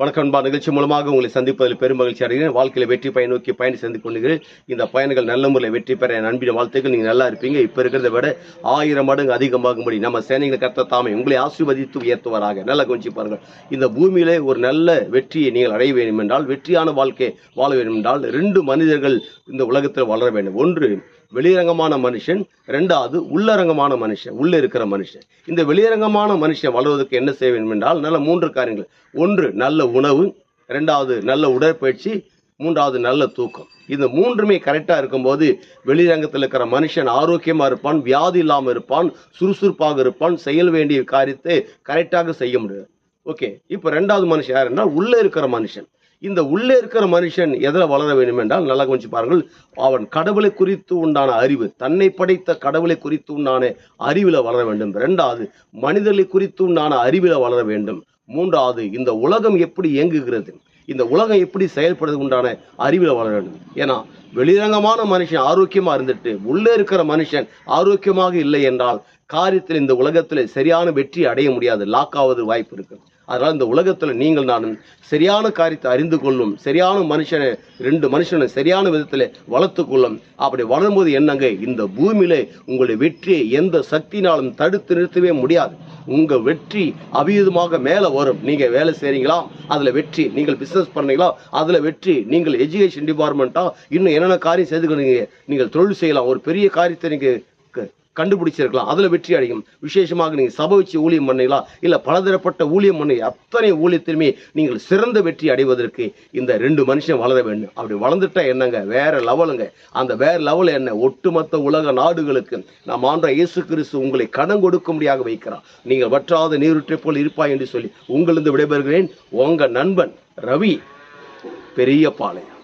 வணக்கம் அன்பா நிகழ்ச்சி மூலமாக உங்களை சந்திப்பதில் பெரும் மகிழ்ச்சி அடைகிறேன். வாழ்க்கையில் வெற்றி பயன் நோக்கி பயணம் சென்று கொண்டுகிறேன் இந்த பயணங்கள் நல்ல முறையில் வெற்றி பெற என் அன்பின் வாழ்த்துக்கள். நீங்கள் நல்லா இருப்பீங்க. இப்போ இருக்கிறத விட ஆயிரம் மடங்கு அதிகமாகும்படி நம்ம சேனைகளை கர்த்த தாமே உங்களை ஆசீர்வதித்து உயர்த்துவாராக. நல்லா கொஞ்சம் பாருங்கள். இந்த பூமியிலே ஒரு நல்ல வெற்றியை நீங்கள் அடைய வேண்டும் என்றால் வெற்றியான வாழ்க்கை வாழ வேண்டும் என்றால் ரெண்டு மனிதர்கள் இந்த உலகத்தில் வளர வேண்டும். ஒன்று வெளியரங்கமான மனுஷன் ரெண்டாவது உள்ளரங்கமான மனுஷன் உள்ளே இருக்கிற மனுஷன். இந்த வெளியரங்கமான மனுஷன் வளர்வதற்கு என்ன செய்ய வேண்டும் என்றால் நல்ல மூன்று காரியங்கள். ஒன்று நல்ல உணவு ரெண்டாவது நல்ல உடற்பயிற்சி மூன்றாவது நல்ல தூக்கம். இந்த மூன்றுமே கரெக்டாக இருக்கும்போது வெளிரங்கத்தில் இருக்கிற மனுஷன் ஆரோக்கியமாக இருப்பான் வியாதி இல்லாமல் இருப்பான் சுறுசுறுப்பாக இருப்பான் செய்ய வேண்டிய காரியத்தை கரெக்டாக செய்ய முடியும் ஓகே இப்போ ரெண்டாவது மனுஷன் யாருன்னா உள்ளே இருக்கிற மனுஷன். இந்த உள்ளே இருக்கிற மனுஷன் எதில் வளர வேண்டும் என்றால் நல்லா கொஞ்சம் பாருங்கள் அவன் கடவுளை குறித்து உண்டான அறிவு தன்னை படைத்த கடவுளை குறித்து உண்டான அறிவில் வளர வேண்டும். ரெண்டாவது மனிதர்களை குறித்து உண்டான அறிவில் வளர வேண்டும். மூன்றாவது இந்த உலகம் எப்படி இயங்குகிறது? இந்த உலகம் எப்படி செயல்படுறது உண்டான அறிவில் வளர வேண்டும். ஏன்னா வெளிரங்கமான மனுஷன் ஆரோக்கியமாக இருந்துட்டு உள்ளே இருக்கிற மனுஷன் ஆரோக்கியமாக இல்லை என்றால் காரியத்தில் இந்த உலகத்தில் சரியான வெற்றி அடைய முடியாது. லாக் ஆவது வாய்ப்பு இருக்குது அதனால் இந்த உலகத்தில் நீங்கள் நான் சரியான காரியத்தை அறிந்து கொள்ளும் சரியான மனுஷனை ரெண்டு மனுஷனை சரியான விதத்தில் வளர்த்து கொள்ளும். அப்படி வளரும்போது என்னங்க? இந்த பூமியில் உங்களுடைய வெற்றியை எந்த சக்தினாலும் தடுத்து நிறுத்தவே முடியாது. உங்கள் வெற்றி அவியுதமாக மேலே வரும். நீங்கள் வேலை செய்கிறீங்களா அதில் வெற்றி நீங்கள் பிஸ்னஸ் பண்ணீங்களா அதில் வெற்றி நீங்கள் எஜுகேஷன் டிபார்ட்மெண்ட்டாக இன்னும் என்னென்ன காரியம் செய்துக்கிறீங்க நீங்கள் தொழில் செய்யலாம். ஒரு பெரிய காரியத்தை நீங்கள் கண்டுபிடிச்சிருக்கலாம். அதில் வெற்றி அடையும். விசேஷமாக நீங்கள் சபை வச்சு ஊழியம் பண்ணீங்களா? இல்லை பலதரப்பட்ட ஊழியம் பண்ணி அத்தனை ஊழியத்திலுமே நீங்கள் சிறந்த வெற்றி அடைவதற்கு இந்த ரெண்டு மனுஷன் வளர வேண்டும். அப்படி வளர்ந்துட்டா என்னங்க? வேற லெவலுங்க. அந்த வேற லெவல் என்ன? ஒட்டுமொத்த உலக நாடுகளுக்கு நாம் ஆண்ட இயேசு கிறிஸ்து உங்களை கடன் கொடுக்கும்படியாக வைக்கிறார். நீங்கள் வற்றாத நீருற்றை போல் இருப்பாய் என்று சொல்லி உங்களிருந்து விடைபெறுகிறேன். உங்கள் நண்பன் ரவி பெரிய பாளையம்